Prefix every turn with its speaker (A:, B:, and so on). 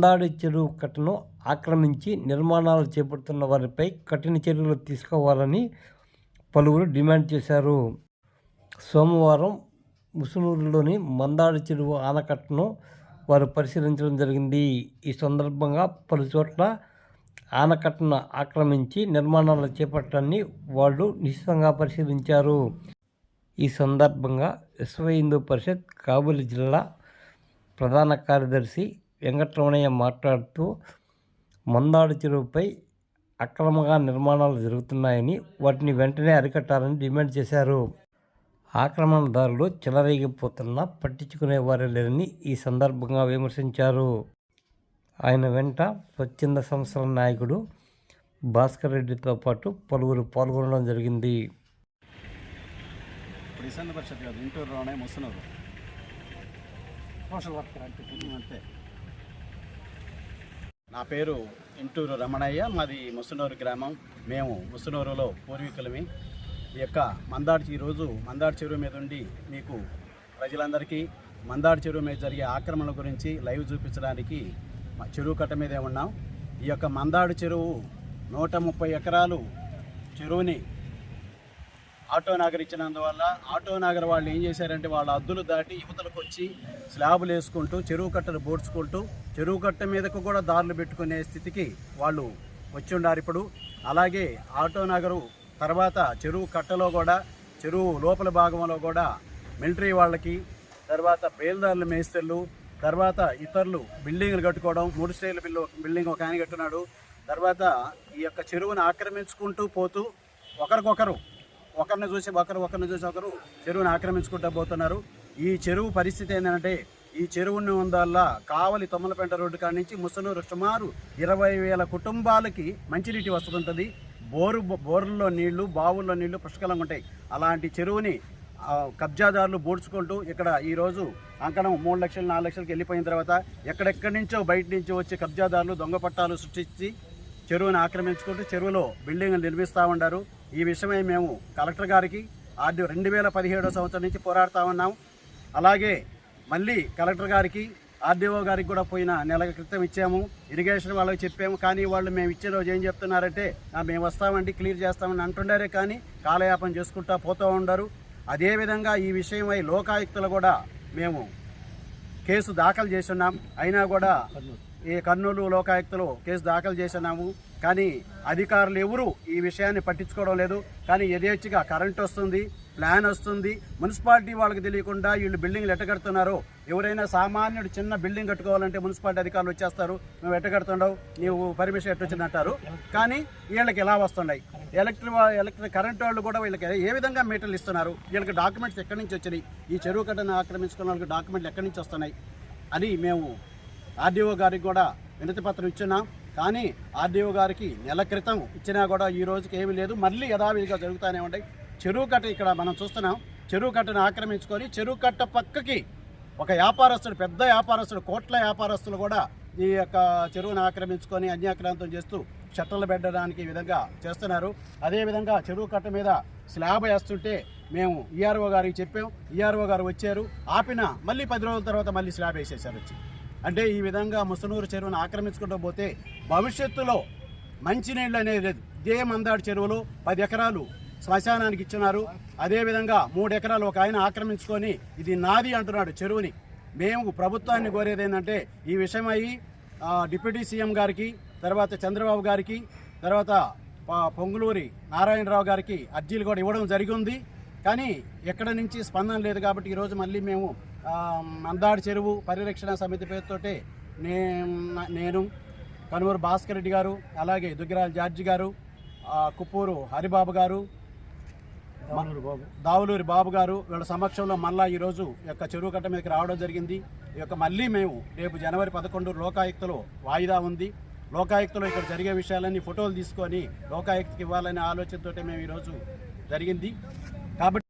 A: మందాడి చెరువు కట్టను ఆక్రమించి నిర్మాణాలు చేపడుతున్న వారిపై కఠిన చర్యలు తీసుకోవాలని పలువురు డిమాండ్ చేశారు. సోమవారం ముసునూరులోని మందాడి చెరువు ఆనకట్టను వారు పరిశీలించడం జరిగింది. ఈ సందర్భంగా పలు చోట్ల ఆనకట్టను ఆక్రమించి నిర్మాణాలు చేపట్టడాన్ని వాళ్ళు నిశ్చితంగా పరిశీలించారు. ఈ సందర్భంగా విశ్వ హిందూ పరిషత్ కాబూలి జిల్లా ప్రధాన కార్యదర్శి వెంకటరమణయ్య మాట్లాడుతూ మందాడు చెరువుపై అక్రమంగా నిర్మాణాలు జరుగుతున్నాయని వాటిని వెంటనే అరికట్టాలని డిమాండ్ చేశారు. ఆక్రమణదారులు చెలరేగిపోతున్నా పట్టించుకునే వారే లేరని ఈ సందర్భంగా విమర్శించారు. ఆయన వెంట స్వచ్ఛంద సంస్థల నాయకుడు భాస్కర్ రెడ్డితో పాటు పలువురు పాల్గొనడం జరిగింది.
B: ఇప్పుడు పరిషత్ కాదు సోషల్ వర్కర్ అంటే అంతే నా పేరు ఇంటూరు రమణయ్య మాది ముసునూరు గ్రామం. మేము ముసునూరులో పూర్వీకులమే. ఈ యొక్క మందాడి ఈరోజు మందాడి చెరువు మీద ఉండి మీకు ప్రజలందరికీ మందాడి చెరువు మీద జరిగే ఆక్రమణ గురించి లైవ్ చూపించడానికి మా చెరువు కట్ట మీదే ఉన్నాం. ఈ యొక్క మందాడు చెరువు నూట ముప్పై ఎకరాలు చెరువుని ఆటో నాగర్ ఇచ్చినందువల్ల ఆటో నగర్ వాళ్ళు ఏం చేశారంటే వాళ్ళ అద్దులు దాటి యువతలకు వచ్చి స్లాబులు వేసుకుంటూ చెరువు కట్టలు బోడ్చుకుంటూ చెరువు కట్ట మీదకు కూడా దారులు పెట్టుకునే స్థితికి వాళ్ళు వచ్చి ఉన్నారు ఇప్పుడు. అలాగే ఆటో నగరు తర్వాత చెరువు కట్టలో కూడా చెరువు లోపల భాగంలో కూడా మిలిటరీ వాళ్ళకి తర్వాత బేల్దారుల మేస్తళ్ళు తర్వాత ఇతరులు బిల్డింగ్లు కట్టుకోవడం మూడు స్టేర్ల బిల్లు బిల్డింగ్ ఒక ఆయన కట్టున్నాడు. తర్వాత ఈ యొక్క చెరువును ఆక్రమించుకుంటూ పోతూ ఒకరికొకరు ఒకరిని చూసి ఒకరు ఒకరిని చూసి ఒకరు చెరువుని ఆక్రమించుకుంటూ పోతున్నారు. ఈ చెరువు పరిస్థితి ఏంటంటే ఈ చెరువుని వల్ల కావలి తొమ్మలపేట రోడ్డు కాడి నుంచి ముసనూరు సుమారు ఇరవై వేల కుటుంబాలకి మంచినీటి వస్తుంటుంది బోరు బోర్లలో నీళ్ళు బావుల్లో నీళ్ళు పుష్కలంగా ఉంటాయి. అలాంటి చెరువుని కబ్జాదారులు బూడ్చుకుంటూ ఇక్కడ ఈరోజు అంకణం మూడు లక్షలు నాలుగు లక్షలకి వెళ్ళిపోయిన తర్వాత ఎక్కడెక్కడి నుంచో బయట నుంచి వచ్చే కబ్జాదారులు దొంగ పట్టాలు సృష్టించి చెరువుని ఆక్రమించుకుంటూ చెరువులో బిల్డింగ్లు నిర్మిస్తూ ఉన్నారు. ఈ విషయమై మేము కలెక్టర్ గారికి ఆర్డీ రెండు వేల పదిహేడో సంవత్సరం నుంచి పోరాడుతూ ఉన్నాం. అలాగే మళ్ళీ కలెక్టర్ గారికి ఆర్డీఓ గారికి కూడా పోయిన నెల క్రితం ఇచ్చాము. ఇరిగేషన్ వాళ్ళకి చెప్పాము. కానీ వాళ్ళు మేము ఇచ్చే రోజు ఏం చెప్తున్నారంటే మేము వస్తామండి క్లియర్ చేస్తామని అంటుండారే కానీ కాలయాపన చేసుకుంటా పోతూ ఉండరు. అదేవిధంగా ఈ విషయమై లోకాయుక్తులు కూడా మేము కేసు దాఖలు చేస్తున్నాం. అయినా కూడా ఈ కర్నూలు లోకాయుక్తలు కేసు దాఖలు చేస్తున్నాము. కానీ అధికారులు ఎవరు ఈ విషయాన్ని పట్టించుకోవడం లేదు. కానీ యథేచ్ఛగా కరెంట్ వస్తుంది ప్లాన్ వస్తుంది. మున్సిపాలిటీ వాళ్ళకి తెలియకుండా వీళ్ళు బిల్డింగ్లు ఎట్టగడుతున్నారో ఎవరైనా సామాన్యుడు చిన్న బిల్డింగ్ కట్టుకోవాలంటే మున్సిపాలిటీ అధికారులు వచ్చేస్తారు. మేము ఎట్టగడుతుండవు నీవు పర్మిషన్ ఎట్టొచ్చిందంటారు. కానీ వీళ్ళకి ఎలా వస్తున్నాయి? ఎలక్ట్రిక్ ఎలక్ట్రిక్ కరెంట్ వాళ్ళు కూడా వీళ్ళకి ఏ విధంగా మీటర్లు ఇస్తున్నారు? వీళ్ళకి డాక్యుమెంట్స్ ఎక్కడి నుంచి వచ్చినాయి? ఈ చెరువు కట్టను ఆక్రమించుకున్న వాళ్ళకి డాక్యుమెంట్లు ఎక్కడి నుంచి వస్తున్నాయి? అని మేము ఆర్డీఓ గారికి కూడా వినతి పత్రం ఇచ్చున్నాం. కానీ ఆర్డీఓ గారికి నెల క్రితం ఇచ్చినా కూడా ఈ రోజుకి ఏమీ లేదు. మళ్ళీ యథావిధిగా జరుగుతూనే ఉంటాయి చెరువు కట్ట ఇక్కడ మనం చూస్తున్నాం. చెరువు కట్టను ఆక్రమించుకొని చెరువు కట్ట పక్కకి ఒక వ్యాపారస్తుడు పెద్ద వ్యాపారస్తుడు కోట్ల వ్యాపారస్తులు కూడా ఈ యొక్క చెరువును ఆక్రమించుకొని అన్యాక్రాంతం చేస్తూ షట్టర్లు పెట్టడానికి విధంగా చేస్తున్నారు. అదేవిధంగా చెరువు కట్ట మీద స్లాబ్ వేస్తుంటే మేము ఈఆర్ఓ గారికి చెప్పాం. ఈఆర్ఓ గారు వచ్చారు. ఆపిన మళ్ళీ పది రోజుల తర్వాత మళ్ళీ స్లాబ్ వేసేసారు వచ్చి. అంటే ఈ విధంగా ముసనూరు చెరువును ఆక్రమించుకుంటూ పోతే భవిష్యత్తులో మంచినీళ్ళు అనేది లేదు. ఇదే మందాడు చెరువులో పది ఎకరాలు శ్మశానానికి ఇచ్చినారు. అదేవిధంగా మూడు ఎకరాలు ఒక ఆయన ఆక్రమించుకొని ఇది నాది అంటున్నాడు చెరువుని. మేము ప్రభుత్వాన్ని కోరేది ఏంటంటే ఈ విషయమై డిప్యూటీ సీఎం గారికి తర్వాత చంద్రబాబు గారికి తర్వాత పొంగులూరి నారాయణరావు గారికి అర్జీలు కూడా ఇవ్వడం జరిగింది. కానీ ఎక్కడ నుంచి స్పందన లేదు కాబట్టి ఈరోజు మళ్ళీ మేము మందాడి చెరువు పరిరక్షణ సమితి పేరుతోటే నే- నేను కనుమూరు భాస్కర్ రెడ్డి గారు అలాగే దుగ్గిరాల జార్జి గారు కుప్పూరు హరిబాబు గారు దావులూరి బాబు. గారు వీళ్ళ సమక్షంలో మళ్ళా ఈరోజు యొక్క చెరువు కట్ట మీదకి రావడం జరిగింది. ఈ యొక్క మళ్ళీ మేము రేపు జనవరి పదకొండు లోకాయుక్తలో వాయిదా ఉంది. లోకాయుక్తలో ఇక్కడ జరిగే విషయాలన్నీ ఫోటోలు తీసుకొని లోకాయుక్తకి ఇవ్వాలనే ఆలోచనతో మేము ఈరోజు జరిగింది. కాబట్టి